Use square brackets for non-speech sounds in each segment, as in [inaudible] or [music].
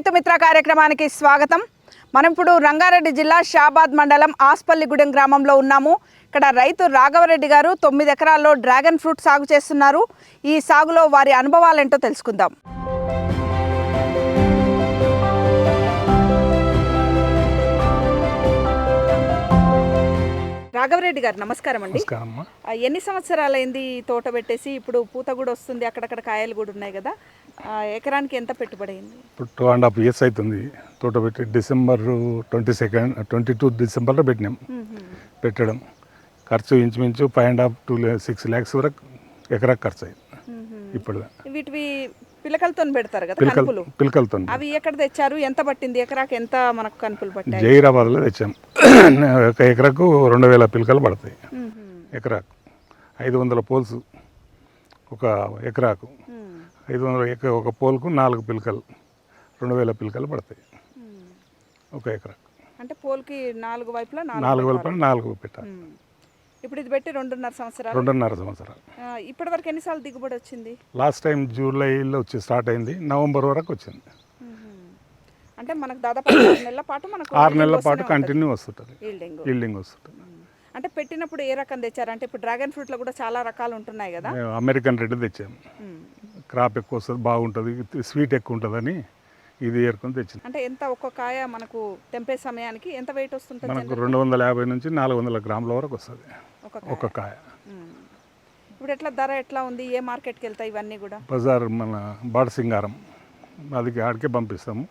రైతు మిత్ర కార్యక్రమానికి స్వాగతం. మనం ఇప్పుడు రంగారెడ్డి జిల్లా షాబాద్ మండలం ఆస్పల్లిగూడెం గ్రామంలో ఉన్నాము. ఇక్కడ రైతు రాఘవరెడ్డి గారు తొమ్మిది ఎకరాల్లో డ్రాగన్ ఫ్రూట్ సాగు చేస్తున్నారు. ఈ సాగులో వారి అనుభవాలేంటో తెలుసుకుందాం. రాఘవరెడ్డి గారు నమస్కారం అండి. ఎన్ని సంవత్సరాలైంది ఈ తోట పెట్టేసి? ఇప్పుడు పూత కూడా వస్తుంది అక్కడక్కడ కాయలు కూడా ఉన్నాయి కదా. ఎకరానికి ఎంత పెట్టుబడి అయింది ఇప్పుడు టూ అండ్ హాఫ్ ఇయర్స్ అవుతుంది తోట పెట్టి December twenty second twenty two డిసెంబర్లో పెట్టినాం. పెట్టడం. ఖర్చు ఇంచుమించు five and half to six lakhs వరకు ఎకరా ఖర్చు అయింది. ఇప్పుడు వీటివి పిలకలతో పెడతారు కదా పిలకల్ పిలకలతో అవి ఎక్కడ తెచ్చారు? ఎంత పట్టింది? ఎకరాకి ఎంత మనకు కనుపులు పట్టాయి? జైరాబాద్లో తెచ్చాం. [clears throat] ఒక ఎకరాకు రెండు వేల పిలకలు పడతాయి. ఎకరాకు. ఐదు వందల పోల్స్ ఒక ఎకరాకు. ఐదు వందల ఒక పోల్కు నాలుగు పిలకలు. రెండు వేల పిలకలు పడతాయి. ఒక ఎకరాకు. అంటే పోల్కి నాలుగు వైపులా నాలుగు వేల నాలుగు పెట్టాలి. ఇప్పుడు ఇది పెట్టి రెండున్నర సంవత్సరాలు. రెండున్నర సంవత్సరాలు. ఇప్పటి వరకు ఎన్నిసార్లు దిగుబడి వచ్చింది? లాస్ట్ టైం జూలైలో వచ్చి స్టార్ట్ అయింది. నవంబర్ వరకు వచ్చింది. అంటే మనకు దాదాపు ఆరు నెలల పాటు మనకు ఆరు నెలల పాటు కంటిన్యూ వస్తుంటుంది. ఈల్డింగ్ వస్తుంటుంది. అంటే పెట్టినప్పుడు ఏ రకం తెచ్చారు? అంటే ఇప్పుడు డ్రాగన్ ఫ్రూట్లో కూడా చాలా రకాలు ఉంటున్నాయి కదా? అమెరికన్ రెడ్ తెచ్చాము. క్రాప్ ఎక్కువ వస్తుంది బాగుంటుంది స్వీట్ ఎక్కువ ఉంటుందని ఇది ఏరుకొని తెచ్చింది. అంటే ఎంత ఒక్క కాయ మనకు తెంపే సమయానికి ఎంత వెయిట్ వస్తుంటుంది మనకు రెండు వందల యాభై నుంచి నాలుగు వందల గ్రాముల వరకు వస్తుంది ఒక కాయ. ఇప్పుడు ఎట్లా ధర ఎట్లా ఉంది? ఏ మార్కెట్కి వెళ్తాయి ఇవన్నీ కూడా? బజార్ మన బాడ్ సింగారం అది ఆడికే పంపిస్తాము.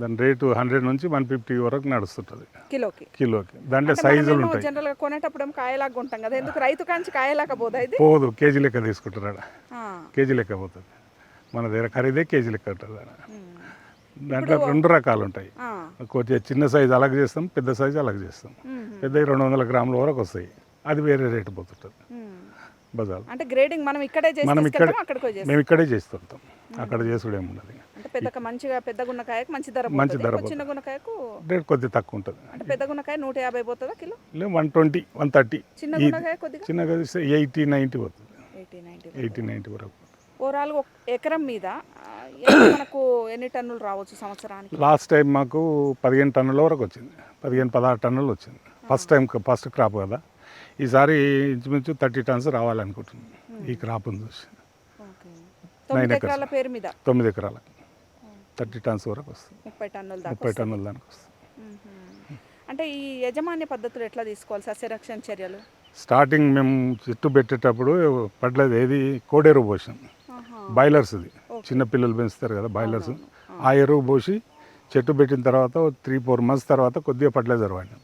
దాని రేటు హండ్రెడ్ నుంచి వన్ ఫిఫ్టీ వరకు నడుస్తుంటుంది. కిలోకి. కిలోకి. దాంట్లో సైజులు ఉంటాయి. జనరల్గా కొనేటప్పుడు కాయలాగా కొంటాం కదా ఎందుకు? రైతు కాంచి కాయలాగా పోదా ఇది? పోదు కేజీ లెక్క తీసుకుంటారు. కేజీ లెక్క పోతుంది. మన దగ్గర ఖరీదే కేజీ లెక్క ఉంటుంది. దాంట్లో రెండు రకాలు ఉంటాయి. కొద్దిగా చిన్న సైజు అలాగ చేస్తాం పెద్ద సైజు అలాగ చేస్తాం. మ్మ్. పెద్ద రెండు వందల గ్రాముల వరకు వస్తాయి. అది వేరే రేటు పోతుంటుంది. బజార్. అంటే గ్రేడింగ్ మనం ఇక్కడే మనం ఇక్కడ మేము ఇక్కడే చేస్తుంటాం అక్కడ చేసుడు ఏమి ఉండదు అంటే పెద్ద మంచిగా పెద్ద గున్నకాయకు మంచి ధర మంచి. ధర చిన్న గున్నకాయకు రేట్ కొద్దిగా తక్కువ ఉంటుంది. అంటే పెద్ద గున్నకాయ నూట యాభై పోతుందా కిలో? లేదు వన్ ట్వంటీ వన్ థర్టీ. చిన్న గున్నకాయ కొద్దిగా? చిన్నగా ఎయిటీ నైంటీ పోతుంది. నైన్టీ ఎయిటీ నైంటీ వరకు. ఓవరాల్ ఒక ఎకరం మీద [coughs] మనకు ఎన్ని టన్నులు రావచ్చు సంవత్సరానికి? లాస్ట్ టైం మాకు పదిహేను టన్నుల వరకు వచ్చింది. పదిహేను పదహారు టన్నులు వచ్చింది. ఫస్ట్ టైం ఫస్ట్ క్రాప్ కదా. ఈసారి ఇంచుమించు థర్టీ టన్స్ రావాలనుకుంటున్నాం ఈ క్రాప్ను చూసి. తొమ్మిది ఎకరాల పేరు మీద? తొమ్మిది ఎకరాలకు థర్టీ టన్స్ వరకు వస్తుంది. ముప్పై టన్నుల ముప్పై టన్నుల దానికి వస్తుంది. అంటే ఈ యజమాన్య పద్ధతులు ఎట్లా తీసుకోవాలి సస్యరక్షణ చర్యలు? స్టార్టింగ్ మేము చెట్టు పెట్టేటప్పుడు పడలేదు ఏది కోడెరువు పోసాం. ఆహా. బాయిలర్స్ ఇది. చిన్న పిల్లలు పెంచుతారు కదా బాయిలర్స్. ఆ. ఎరువు పోసి చెట్టు పెట్టిన తర్వాత త్రీ ఫోర్ మంత్స్ తర్వాత కొద్దిగా ఫర్టిలైజర్ వాడినాం.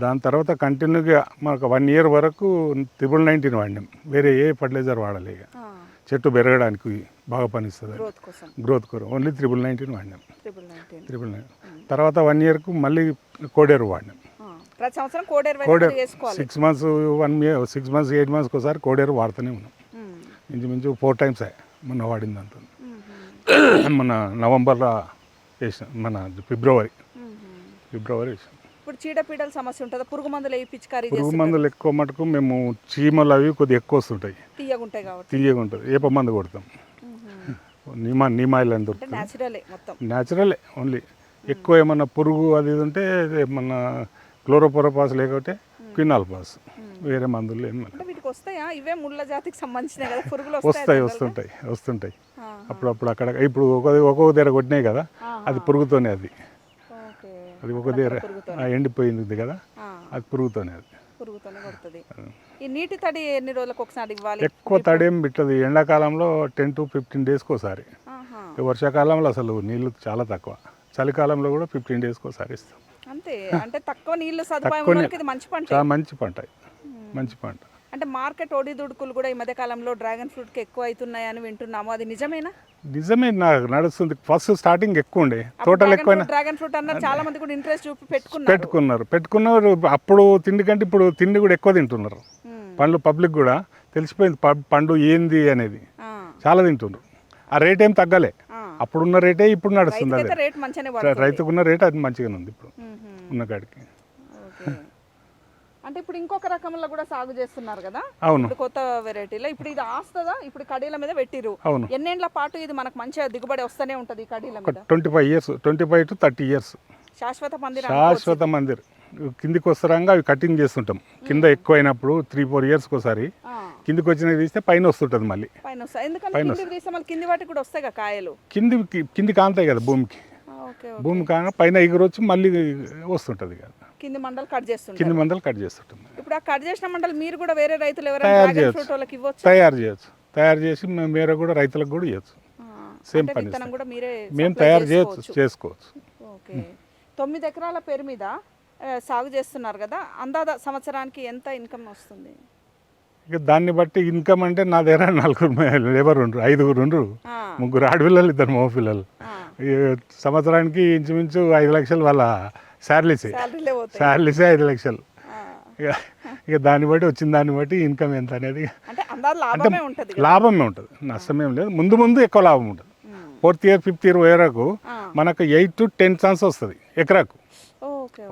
దాని తర్వాత కంటిన్యూగా మనకు వన్ ఇయర్ వరకు ట్రిపుల్ నైన్టీన్ వాడినాం. వేరే ఏ ఫర్టిలైజర్ వాడలే ఇక. చెట్టు పెరగడానికి బాగా పనిస్తుంది. గ్రోత్ కోసం. ఓన్లీ త్రిపుల్ నైన్టీన్ వాడినాం. ట్రిపుల్ నైన్టీన్ నైన్ తర్వాత వన్ ఇయర్కు మళ్ళీ కోడేరు వాడినాం. Koderu six months one year six months eight మంత్స్కి ఒకసారి కోడేరు వాడుతూనే ఉన్నాం. మ్మ్. ఇంచుమించు ఫోర్ టైమ్స్ మొన్న వాడింది మ్మ్. మన నవంబర్లో వేసాం మన ఫిబ్రవరి. ఫిబ్రవరి వేసాం ఇప్పుడు చీడపీడల సమస్య ఉంటుందా. పురుగు మందులు పిచికారీ పురుగు మందులు ఎక్కువ మటుకు మేము చీమలు అవి కొద్దిగా ఎక్కువ వస్తుంటాయి. తీయగుంటాయి కాబట్టి. తీయగా ఉంటుంది. ఏప మందు కొడతాం. నిమా నిమాయిల్ అని దొరుకుతుంది. న్యాచురలే మొత్తం. న్యాచురలే ఓన్లీ. ఎక్కువ ఏమన్నా పురుగు అది ఇది ఉంటే ఏమన్నా క్లోరోపోరపాస్ లేకపోతే క్వినాల్ పాస్ వేరే మందులు ఏమి వీటికి వస్తాయా? ఇవే ముళ్ళ జాతికి సంబంధించినవి కదా పురుగులు వస్తాయి? వస్తుంటాయి వస్తుంటాయి. అప్పుడప్పుడు అక్కడ ఇప్పుడు ఒక ఒక్కొక్క దగ్గర కొట్టినాయి కదా అది పురుగుతోనే అది. అది ఒక దగ్గర ఎండిపోయింది కదా అది పురుగుతోనే అది. ఈ నీటి తడి ఎన్ని రోజులకు ఒకసారి ఇవ్వాలి? ఎక్కువ తడేం బిట్టదు ఎండాకాలంలో టెన్ టు ఫిఫ్టీన్ డేస్కి ఒకసారి వర్షాకాలంలో అసలు నీళ్ళు చాలా తక్కువ. చలికాలంలో కూడా ఫిఫ్టీన్ డేస్కి ఒకసారి ఇస్తాం. అంతే. అంటే తక్కువ నీళ్ళు [laughs] సదుపాయం మంచి పంట. మంచి పంట. మంచి పంట. అంటే మార్కెట్ ఒడిదుడుకులు కూడా ఈ మధ్య కాలంలో డ్రాగన్ ఫ్రూట్కి ఎక్కువ అవుతున్నాయని వింటున్నాము. అది నిజమేనా? నిజమే నాకు నడుస్తుంది. ఫస్ట్ స్టార్టింగ్ ఎక్కువ ఉండే. తోటలు ఎక్కువ డ్రాగన్ ఫ్రూట్ అన్నారు. చాలా మంది కూడా ఇంట్రెస్ట్ చూపి పెట్టుకున్నారు. పెట్టుకున్నారు. పెట్టుకున్నారు. అప్పుడు తిండి కంటే ఇప్పుడు తిండి కూడా ఎక్కువ తింటున్నారు. పండ్లు పబ్లిక్ కూడా తెలిసిపోయింది. పండు ఏంది అనేది. చాలా తింటున్నారు ఆ రేట్ ఏం తగ్గలే. అప్పుడున్న రేటే ఇప్పుడు నడుస్తుంది రైతుకున్న రేట్ అది మంచిగానే ఉంది ఇప్పుడు. ఉన్న కాడికి. అంటే ఇప్పుడు ఇంకొక రకంలో కూడా సాగు చేస్తున్నారు కదా? అవును. కొత్త వెరైటీలో. ఇప్పుడు ఇది ఆస్తుందా? ఇప్పుడు కడీల మీద పెట్టిరు అవును. ఎన్నేళ్ళ పాటు ఇది మనకు మంచిగా దిగుబడి వస్తూనే ఉంటది ఈ కడీల మీద? Twenty five years twenty five to thirty years. శాశ్వత పందిర శాశ్వత మందిర్. కిందికి వస్తారంగా అవి కటింగ్ చేస్తుంటాం. కింద ఎక్కువైనప్పుడు త్రీ ఫోర్ ఇయర్స్కి ఒకసారి కిందికి వచ్చినవి తీస్తే పైన వస్తుంటుంది మళ్ళీ. పైన వస్తాయి ఎందుకంటే కిందికి తీస్తే మళ్ళీ కింది వాటికి కూడా వస్తాయి కాయలు? కింది కింది కాంతాయి కదా భూమికి. భూమి కాగా పైన ఎగురొచ్చి మళ్ళీ వస్తుంటుంది కదా కింది మండలు కట్ చేస్తుంటారు. కింది మందలు కట్ చేస్తుంటాం ఇప్పుడు ఆ కట్ చేసిన మండలు మీరు కూడా వేరే రైతులు ఎవరైనా తయారు డ్రాగన్ చేయొచ్చు. ఫ్రూట్ వాళ్ళకి ఇవ్వచ్చు? తయారు చేయొచ్చు. తయారు చేసి మేము వేరే కూడా రైతులకు కూడా ఇవ్వచ్చు. అంటే పని విత్తనం కూడా మీరే మేము supply తయారు చేయొచ్చు చేసుకోవచ్చు. చేసుకోవచ్చు. ఓకే. తొమ్మిది ఎకరాల పేరు మీద ఆ, సాగు చేస్తున్నారు కదా అందాద సంవత్సరానికి ఎంత ఇన్కమ్ వస్తుంది? ఇక దాన్ని బట్టి ఇన్కమ్ అంటే నా దగ్గర నలుగురు లేబర్ ఉండరు ఐదుగురు ఉండరు. ఆ, ముగ్గురు ఆడపిల్లలు ఇద్దరు మగ పిల్లలు ఆ. ఈ సంవత్సరానికి ఇంచుమించు ఐదు లక్షలు వాళ్ళ శాలరీసే. శాలరీసే ఐదు లక్షలు. ఇక ఇక దాన్ని బట్టి వచ్చిన దాన్ని బట్టి ఇన్కమ్ ఎంత అనేది అంటే లాభమే ఉంటది నష్టమేం లేదు. ముందు ముందు ఎక్కువ లాభం ఉంటుంది. ఫోర్త్ ఇయర్ ఫిఫ్త్ ఇయర్ వరకు. మనకు ఎయిట్ టు టెన్ టన్స్ వస్తుంది ఎకరాకు.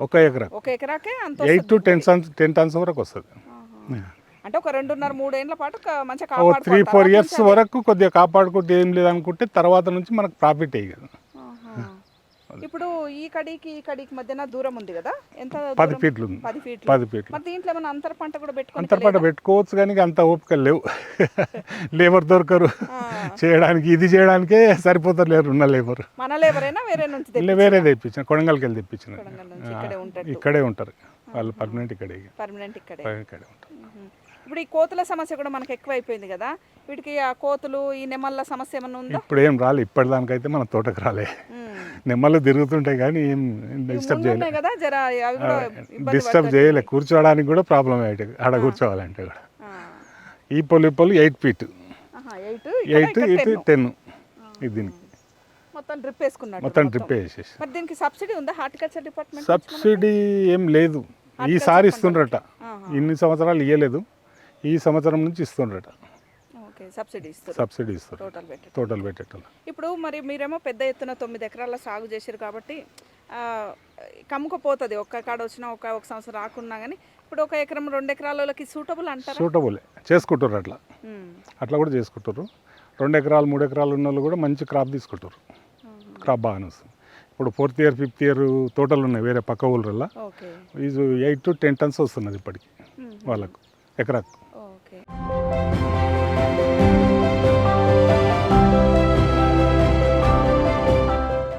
ఒక ఎకరాకు. Eight to ten tons ten tons వరకు వస్తుంది. అంటే ఒక రెండున్నర మూడేళ్ళ పాటు మంచిగా త్రీ. ఫోర్ ఇయర్స్ వరకు కొద్దిగా కాపాడుకుంటే ఏం లేదనుకుంటే తర్వాత నుంచి మనకు ప్రాఫిట్ అయ్యి కదా. ఇప్పుడు ఈ కడికి ఈ కడికి మధ్యన దూరం ఉంది కదా? ఎంత పది? ఫీట్లు ఉంది. పది ఫీట్లు. పది ఫీట్లు. మరి దీంట్లో ఏమైనా అంతర పంట కూడా పెట్టుకుని అంతర్పాట పెట్టుకోవచ్చు కానీ అంత ఓపిక లేవు. [laughs] లేబర్ దొరకరు. చేయడానికి ఇది చేయడానికే సరిపోతారు లేరు ఉన్న లేబర్. మన లేబరైనా? వేరే నుంచి వేరే తెప్పించిన కొడంగల్కి వెళ్ళి తెప్పించిన. ఇక్కడే ఉంటారు. ఇక్కడే ఉంటారు. వాళ్ళు పర్మనెంట్ ఇక్కడే ఇక. పర్మనెంట్ ఇక్కడే. ఇక్కడే ఉంటారు. ఇప్పుడు ఈ కోతుల సమస్య కూడా మనకి ఎక్కువ అయిపోయింది కదా. వీటికి ఆ కోతులు ఈ నెమళ్ళ సమస్య ఏమైనా ఉందా? ఇప్పుడు ఏం రాలే ఇప్పటిదానికైతే మన తోటకు రాలే. మ్మ్. నెమ్మలు తిరుగుతుంటాయి కానీ ఏం డిస్టర్బ్ చేయలే. కదా జర అవి కూడా ఇబ్బంది డిస్టర్బ్ చేయలే. కూర్చోవడానికి కూడా ప్రాబ్లం అయ్యేది ఆడ కూర్చోవాలంటే కూడా. ఈ పొలి Poli eight feet. Eight eight ten. ఇది దీనికి. మొత్తం డ్రిప్ వేసుకున్నాడు మొత్తం ట్రిప్ వేసేసి. మరి దీనికి సబ్సిడీ ఉందా? హార్టికల్చర్ డిపార్ట్మెంట్ సబ్సిడీ ఏం లేదు. ఈసారి ఇస్తుండ్రట. ఇన్ని సంవత్సరాలు ఇవ్వలేదు ఈ సంవత్సరం నుంచి ఇస్తుండ్రట. ఓకే సబ్సిడీ ఇస్తారు. సబ్సిడీ ఇస్తారు. టోటల్ పెట్టి టోటల్ పెట్టేటోళ్ళు. ఇప్పుడు మరి మీరేమో పెద్ద ఎత్తున తొమ్మిది ఎకరాల సాగు చేశారు కాబట్టి కమ్ముకపోతుంది. ఒక్క కాడ వచ్చినా ఒక ఒక సంవత్సరం రాకున్నా కానీ ఇప్పుడు ఒక ఎకరం రెండు ఎకరాలకి సూటబుల్ అంటారా? సూటబుల్ చేసుకుంటారు అట్లా. అట్లా కూడా చేసుకుంటారు రెండు ఎకరాలు మూడు ఎకరాలు ఉన్న వాళ్ళు కూడా మంచి క్రాప్ తీసుకుంటారు క్రాప్ బాగానే వస్తుంది. ఇప్పుడు ఫోర్త్ ఇయర్ ఫిఫ్త్ ఇయర్ తోటలు ఉన్నాయి వేరే పక్క ఊళ్ళల్లో ఇది ఎయిట్ టు టెన్ టన్స్ వస్తున్నది ఇప్పటికి. వాళ్ళకు ఎకరాకు.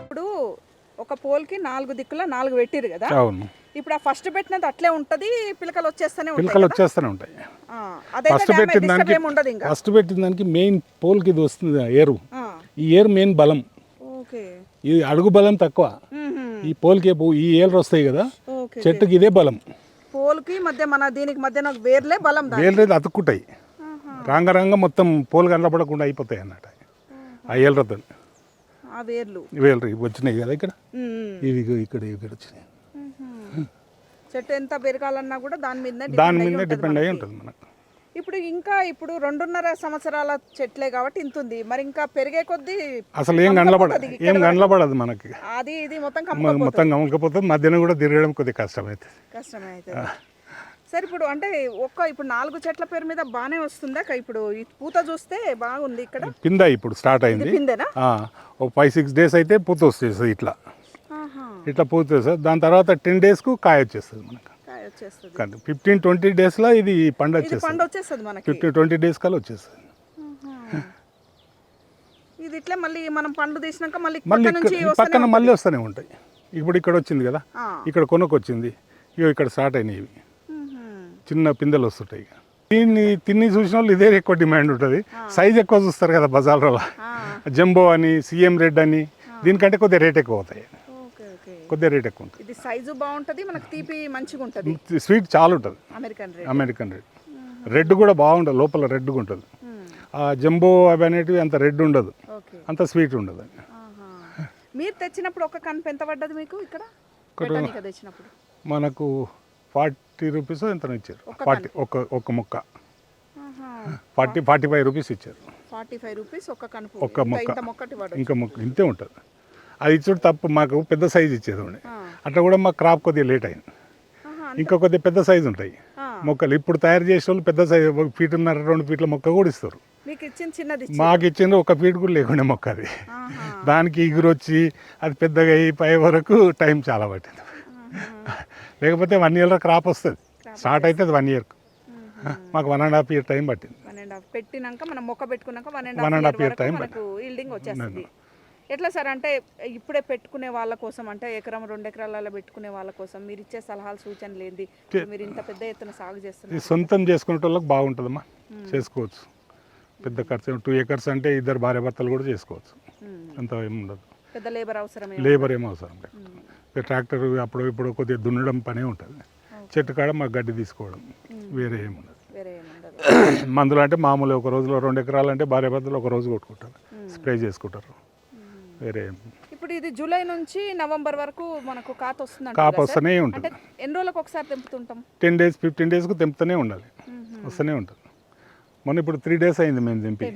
ఇప్పుడు ఒక పోల్కి నాలుగు దిక్కుల నాలుగు పెట్టిరు కదా? అవును. ఇప్పుడు ఆ ఫస్ట్ పెట్టినది అట్లే ఉంటది పిలకలు వచ్చేస్తూనే పిలకలు వచ్చేస్తూనే ఉంటాయి. ఫస్ట్ పెట్టిన దానికి ఫస్ట్ పెట్టిన దానికి మెయిన్ పోల్కి ఇది వస్తుంది ఏరు. ఈ ఏరు మెయిన్ బలం. ఓకే. ఈ అడుగు బలం తక్కువ. ఈ పోల్కి ఈ ఏళ్ళు వస్తాయి కదా చెట్టుకి ఇదే బలం. పోల్కి మధ్య మన దీనికి మధ్య వేర్లే బలం రేది అతుక్కుంటాయి. రాంగ మొత్తం పోలు కనపడకుండా అయిపోతాయి అన్నట్టు ఆ ఏళ్ళతో ఆ వేర్లు. ఇవి వచ్చినాయి కదా ఇక్కడ. ఇవి ఇక్కడ ఇక్కడ వచ్చినాయి. చెట్టు ఎంత పెరగాలన్నా కూడా దాని మీద దాని మీద డిపెండ్ అయి ఉంటుంది మనకు. ఇప్పుడు ఇంకా ఇప్పుడు రెండున్నర సంవత్సరాల చెట్లే కాబట్టి ఇంత ఉంది. మరి ఇంకా పెరిగే కొద్దీ అసలు ఏం కనపడదు ఏం కనపడదు మనకి. అది ఇది మొత్తం మొత్తం గమకపోతే మధ్యన కూడా తిరగడం కొద్దిగా కష్టమవుతుంది కష్టమే అవుతుంది సరే ఇప్పుడు అంటే ఒక్క ఇప్పుడు నాలుగు చెట్ల పేరు మీద బాగానే వస్తుందా? ఇప్పుడు ఈ పూత చూస్తే బాగుంది ఇక్కడ. పింద ఇప్పుడు స్టార్ట్ అయింది. పిందెనా? ఒక ఫైవ్ సిక్స్ డేస్ అయితే పూత వస్తుంది ఇట్లా. ఇట్లా పూత వస్తుంది. దాని తర్వాత టెన్ డేస్కు కాయ వచ్చేస్తుంది మనకు. వచ్చేస్తుంది. ఫిఫ్టీన్ ట్వంటీ డేస్లో ఇది పండు వచ్చేస్తుంది. పండు వచ్చేస్తుంది మనకి. ఫిఫ్టీన్ ట్వంటీ డేస్ కల్లా వచ్చేస్తుంది. ఇది ఇట్లా మళ్ళీ మనం పండు తీసినాక మళ్ళీ మళ్ళీ పక్కన మళ్ళీ వస్తూనే ఉంటాయి. ఇప్పుడు ఇక్కడ వచ్చింది కదా. ఇక్కడ కొనుక్కు వచ్చింది ఇగో ఇక్కడ స్టార్ట్ అయినాయి ఇవి. చిన్న పిందెలు వస్తుంటాయి ఇక. దీన్ని తిని చూసిన వాళ్ళు ఇదే ఎక్కువ డిమాండ్ ఉంటుంది. సైజ్ ఎక్కువ చూస్తారు కదా బజార్లో జంబో అని సీఎం రెడ్ అని దీనికంటే కొద్దిగా రేట్ ఎక్కువ అవుతాయి కొద్దిగా రేట్ ఎక్కువ ఉంటుంది. ఇది సైజు బాగుంటది మనకు తీపి మంచిగా ఉంటది. స్వీట్ చాలా ఉంటుంది. American red American red red కూడా బాగుంటుంది లోపల రెడ్గా ఉంటుంది. ఆ జంబో అవి అనేటివి అంత రెడ్ ఉండదు. అంత స్వీట్ ఉండదు. మీరు తెచ్చినప్పుడు ఒక కనుపు ఎంత పడ్డది మీకు ఇక్కడ? తెచ్చినప్పుడు. మనకు ఫార్టీ రూపీస్ ఎంత ఇచ్చారు. ఫార్టీ ఒక ఒక ముక్క. ఫార్టీ ఫార్టీ ఫైవ్ రూపీస్ ఇచ్చారు. ఫార్టీ ఫైవ్ రూపీస్ ఒక కనుపు ఇంత- మొక్క. ఇంకా ముక్క ఇంతే ఉంటుంది. అది ఇచ్చుడు తప్పు మాకు పెద్ద సైజు ఇచ్చేది ఉండే అట్లా కూడా మాకు క్రాప్ కొద్దిగా లేట్ అయింది. ఇంకా కొద్దిగా పెద్ద సైజు ఉంటాయి. మొక్కలు ఇప్పుడు తయారు చేసే వాళ్ళు పెద్ద సైజు ఒక ఫీటున్నర రెండు ఫీట్ల మొక్క కూడా ఇస్తారు. మీకు ఇచ్చింది. ఒక ఫీట్ కూడా లేకుండా మొక్క అది. దానికి ఎగురు వచ్చి అది పెద్దగా అయ్యి పై వరకు టైం చాలా పట్టింది. లేకపోతే వన్ ఇయర్లో క్రాప్ వస్తుంది. స్టార్ట్ అవుతుంది వన్ ఇయర్ మాకు one and half year time పట్టింది. పెట్టినాక మనం మొక్క పెట్టుకున్నాక one and half year yielding వచ్చేస్తుంది. ఎట్లా సార్ అంటే ఇప్పుడే పెట్టుకునే వాళ్ళ కోసం అంటే ఎకరం రెండు ఎకరాలలో పెట్టుకునే వాళ్ళ కోసం మీరు ఇచ్చే సలహాలు సూచనలు ఏంది? మీరు ఇంత పెద్ద ఎత్తున సాగు ఇది చేస్తున్నారు సొంతం చేసుకునే వాళ్ళకి బాగుంటుందమ్మా చేసుకోవచ్చు. పెద్ద ఖర్చు టూ ఎకర్స్ అంటే ఇద్దరు భార్య భర్తలు కూడా చేసుకోవచ్చు. అంత ఏమి ఉండదు. పెద్ద లేబర్ అవసరమే లేబర్ ఏం అవసరం లేదు. ట్రాక్టర్ అప్పుడు ఇప్పుడు కొద్దిగా దున్నడం పనే ఉంటుంది. చెట్టు కాడ మాకు గడ్డి తీసుకోవడం వేరే ఏమి ఉండదు. వేరే ఏముండదు [coughs] మందులు అంటే మామూలు ఒక రోజులో రెండు ఎకరాలు అంటే భార్య భర్తలు ఒక రోజు కొట్టుకుంటారు. స్ప్రే చేసుకుంటారు. వేరే ఇప్పుడు ఇది జూలై నుంచి నవంబర్ వరకు మనకు కాత వస్తుంది కాపు వస్తూనే ఉంటుంది. ఎన్ని రోజులకు ఒకసారి తెంపుతుంటాం? టెన్ డేస్ ఫిఫ్టీన్ డేస్కు తెంపుతూనే ఉండాలి. వస్తూనే ఉంటుంది. మొన్న ఇప్పుడు త్రీ డేస్ అయింది మేము దింపి.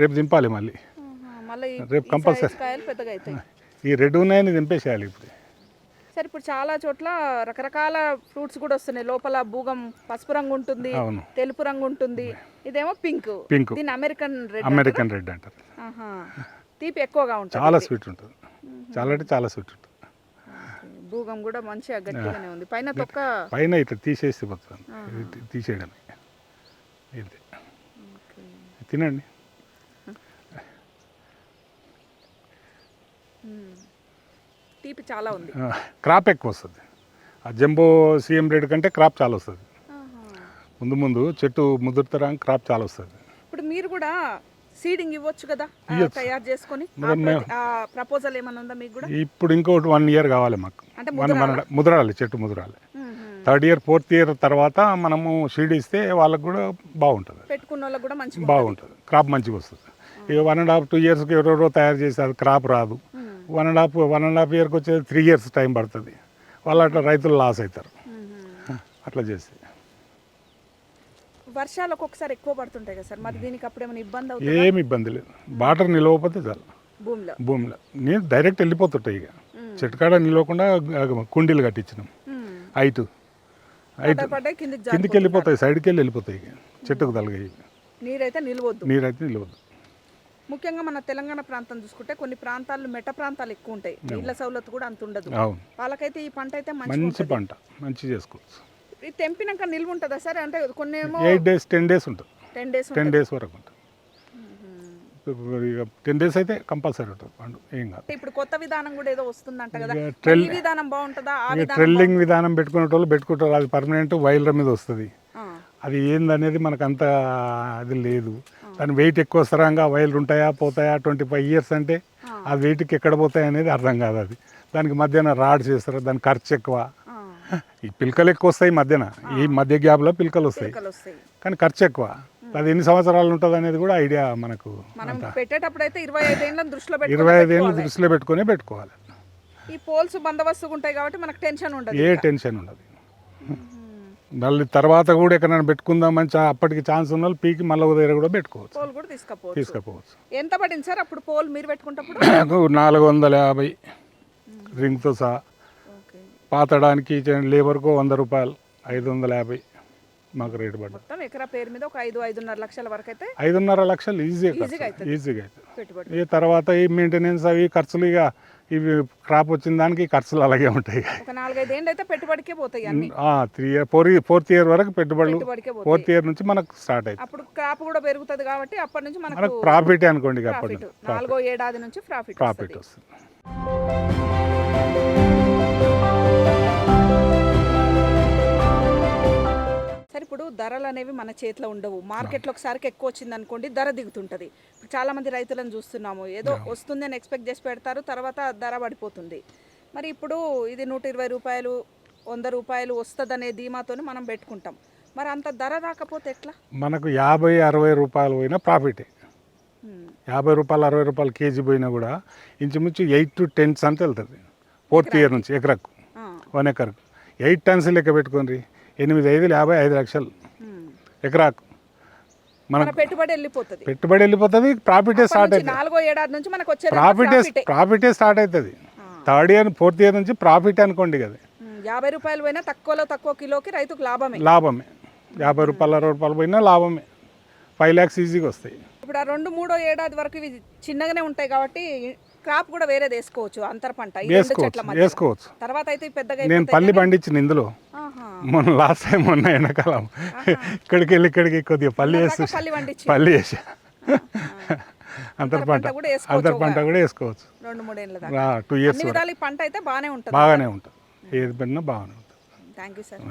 రేపు దింపాలి మళ్ళీ. రేపు అవుతాయి. ఈ రెడ్ ఉన్నాయని దింపేసేయాలి ఇప్పుడు. సరే ఇప్పుడు చాలా చోట్ల రకరకాల ఫ్రూట్స్ కూడా వస్తున్నాయి. లోపల భూగం పసుపు రంగు ఉంటుంది తెలుపు రంగు ఉంటుంది. ఇదేమో పింక్. పింక్. దీని అమెరికన్ రెడ్ అమెరికన్ రెడ్ అంటారు. తీపి ఎక్కువగా ఉంటుంది చాలా స్వీట్ ఉంటుంది. చాలా అంటే చాలా స్వీట్ ఉంటుంది. భూగం కూడా మంచిగా గట్టిగానే ఉంది. పైన తొక్క పైన ఇట్లా తీసేసి ఇది తీసేయడమే. ఇది తినండి. తీపి చాలా ఉంది. క్రాప్ ఎక్కువ వస్తుంది. ఆ జంబో సీఎం రేట్ కంటే క్రాప్ చాలా వస్తుంది. ముందు ముందు చెట్టు ముదురుతరా క్రాప్ చాలా వస్తుంది. ఇప్పుడు మీరు కూడా సీడింగ్ ఇవ్వచ్చు కదా. తయారు చేసుకొని? ప్రపోజల్ ఏమైనా ఉందా మీకు కూడా? ఇప్పుడు ఇంకోటి వన్ ఇయర్ కావాలి మాకు. ముదరాలి. చెట్టు ముదరాలి. థర్డ్ ఇయర్ ఫోర్త్ ఇయర్ తర్వాత మనము షీడ్ ఇస్తే వాళ్ళకు కూడా బాగుంటుంది. పెట్టుకున్న వాళ్ళకి కూడా మంచిగా బాగుంటుంది. క్రాప్ మంచిగా వస్తుంది. ఇక వన్ అండ్ హాఫ్ టూ ఇయర్స్కి ఎవరెవరో తయారు చేసి అది క్రాప్ రాదు. One and half one and half ఇయర్కి వచ్చేది త్రీ ఇయర్స్ టైం పడుతుంది. వాళ్ళు అట్లా రైతులు లాస్ అవుతారు. అట్లా చేస్తే. వర్షాలు ఒక్కొక్కసారి ఎక్కువ పడుతుంటాయి కదా సార్? మరి దీనికి అప్పుడు ఏమైనా ఇబ్బంది అవుతుంది? ఏమి ఇబ్బంది లేదు. వాటర్ నిలవకపోతే చాలు. భూమిలో. భూమిలో. నేను డైరెక్ట్ వెళ్ళిపోతుంటాయి ఇక. చెట్టు కాడ నిలవకుండా కుండీలు కట్టించినాం. పడ్డ పడ్డ కిందికి వెళ్ళిపోతాయి సైడ్కి వెళ్ళి వెళ్ళిపోతాయి ఇక. చెట్టుకు తలగాయి నీరైతే నిలవద్దు. నీరైతే నిలవదు ముఖ్యంగా మన తెలంగాణ ప్రాంతం చూసుకుంటే కొన్ని ప్రాంతాలు మెట్ట ప్రాంతాలు ఎక్కువ ఉంటాయి. నీళ్ళ సౌలత్ కూడా అంత ఉండదు. వాళ్ళకైతే ఈ పంట అయితే మంచి మంచి పంట. మంచి చేసుకోవచ్చు. ఇది తెంపినాక నిల్వ ఉంటుందా సార్? అంటే కొన్ని ఎయిట్ డేస్ టెన్ డేస్ ఉంటుంది. టెన్ డేస్ టెన్ డేస్ వరకు ఉంటుంది. టెన్ డేస్ అయితే కంపల్సరీ ఉంటుంది. పండు ఏం కాదు. ఇప్పుడు కొత్త విధానం కూడా ఏదో వస్తుందంట కదా. ట్రెల్- విధానం బాగుంటుందా? ట్రెల్లింగ్ విధానం పెట్టుకునే వాళ్ళు పెట్టుకుంటారు. అది పర్మనెంట్ వైర్ల మీద వస్తుంది. అది ఏందనేది మనకు అంత అది లేదు. దాని వెయిట్ ఎక్కువ స్థిరంగా వైర్లు ఉంటాయా పోతాయా ట్వంటీ ఫైవ్ ఇయర్స్ అంటే ఆ. వెయిట్కి ఎక్కడ పోతాయి అనేది అర్థం కాదు అది. దానికి మధ్యాహ్నం రాడ్ చేస్తారు. దాని ఖర్చు ఎక్కువ. ఈ పిలకలు ఎక్కువ వస్తాయి మధ్యన. ఈ మధ్య గ్యాప్లో పిలకలు వస్తాయి. పిలకలు వస్తాయి కానీ ఖర్చు ఎక్కువ. అది ఎన్ని సంవత్సరాలు ఉంటుంది అనేది కూడా ఐడియా మనకు మనం పెట్టేటప్పుడు అయితే ఇరవై ఐదేళ్ళని దృష్టిలో ఇరవై పెట్టుకొని ఐదేళ్ళు పెట్టుకోవాలి. దృష్టిలో పెట్టుకొని పెట్టుకోవాలి. ఈ పోల్స్ బందోబస్తుగా ఉంటాయి కాబట్టి మనకు టెన్షన్ ఉండదు ఏ టెన్షన్ ఉండదు. మళ్ళీ తర్వాత కూడా ఎక్కడైనా పెట్టుకుందామని చా- అప్పటికి ఛాన్స్ ఉన్న పీకి మళ్ళీ దగ్గర కూడా పెట్టుకోవచ్చు. పోల్ కూడా తీసుకపోవచ్చు. తీసుకుపోవచ్చు. ఎంత పడింది సార్ అప్పుడు పోల్ మీరు పెట్టుకుంటప్పుడు నాకు నాలుగు వందల యాభై రింగ్తో సహా. పాతడానికి లేబర్కు వంద రూపాయలు ఐదు వందల యాభై మాకు రేటు పడ్డది మొత్తం ఎకరా పేరు మీద ఒక ఐదు ఐదున్నర లక్షల వరకు అయితే ఐదున్నర లక్షలు ఈజీగా ఈజీగా ఖర్చు. అవుతుంది పెట్టుబడి. ఈ తర్వాత ఈ మెయింటెనెన్స్ అవి ఖర్చులు ఇక ఇవి క్రాప్ వచ్చిన దానికి ఖర్చులు అలాగే ఉంటాయి. ఒక నాలుగైదు అయితే పెట్టుబడికే పోతాయి అన్ని. Three year four fourth year వరకు పెట్టుబడులు పెట్టుబడికే పోతాయి. ఫోర్త్ ఇయర్ నుంచి మనకు స్టార్ట్ అవుతుంది అప్పుడు క్రాప్ కూడా పెరుగుతుంది కాబట్టి అప్పటి నుంచి మనకు మనకు ప్రాఫిట్ అనుకోండి ఇక అప్పటి ప్రాఫిట్. నాలుగో ఏడాది నుంచి ప్రాఫిట్ ప్రాఫిట్ వస్తుంది. సరే ఇప్పుడు ధరలు అనేవి మన చేతిలో ఉండవు. మార్కెట్లో ఒకసారికి ఎక్కువ వచ్చింది అనుకోండి ధర దిగుతుంటుంది. చాలా మంది రైతులను చూస్తున్నాము. ఏదో వస్తుంది అని ఎక్స్పెక్ట్ చేసి పెడతారు తర్వాత ధర పడిపోతుంది. మరి ఇప్పుడు ఇది నూట ఇరవై రూపాయలు వంద రూపాయలు వస్తుందనే ధీమాతోని మనం పెట్టుకుంటాం. మరి అంత ధర రాకపోతే ఎట్లా? మనకు యాభై అరవై రూపాయలు పోయినా ప్రాఫిటే. యాభై రూపాయలు అరవై రూపాయలు కేజీ పోయినా కూడా ఇంచుమించు ఎయిట్ టు టెన్ టన్స్ వెళ్తుంది. ఫోర్త్ ఇయర్ నుంచి ఎకరకు వన్ ఎకరకు. ఎయిట్ టన్స్ లెక్క పెట్టుకోండి ఎనిమిది ఐదులు యాభై ఐదు లక్షలు. ఎకరాకు మన పెట్టుబడి వెళ్ళిపోతుంది పెట్టుబడి వెళ్ళిపోతుంది ప్రాఫిటే స్టార్ట్ అవుతుంది నాలుగో ఏడాది నుంచి మనకు వచ్చేది ప్రాఫిటే ప్రాఫిటే. స్టార్ట్ అవుతుంది. థర్డ్ ఇయర్ ఫోర్త్ ఇయర్ నుంచి ప్రాఫిట్ అనుకోండి కదా. యాభై రూపాయలు పోయినా తక్కువలో తక్కువ కిలోకి రైతుకు లాభమే లాభమే యాభై రూపాయలు అరవై రూపాయలు పోయినా లాభమే ఫైవ్ ల్యాక్స్ ఈజీగా వస్తాయి ఇప్పుడు ఆ రెండు మూడో ఏడాది వరకు ఇవి చిన్నగానే ఉంటాయి కాబట్టి క్రాప్ కూడా వేరేది వేసుకోవచ్చు అంతర పంట వేసుకోవచ్చు తర్వాత అయితే పెద్దగా నేను పల్లి పండించిన ఇందులో. మొన్న లాస్ట్ టైం మొన్న ఎండాకాలం. ఇక్కడికి వెళ్ళి ఇక్కడికి కొద్దిగా పల్లి వేసి పల్లి పండించి. పల్లి వేసా. అంతర్ పంట అంతర్ పంట కూడా వేసుకోవచ్చు. రెండు మూడేళ్ళ టూ ఇయర్స్ పంట అయితే బాగానే ఉంటుంది? బాగానే ఉంటుంది. ఏది పెట్టినా బాగానే ఉంటుంది. థ్యాంక్ యూ సార్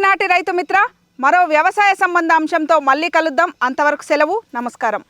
ఈనాటి రైతు మిత్ర మరో వ్యవసాయ సంబంధ అంశంతో మళ్ళీ కలుద్దాం. అంతవరకు సెలవు నమస్కారం.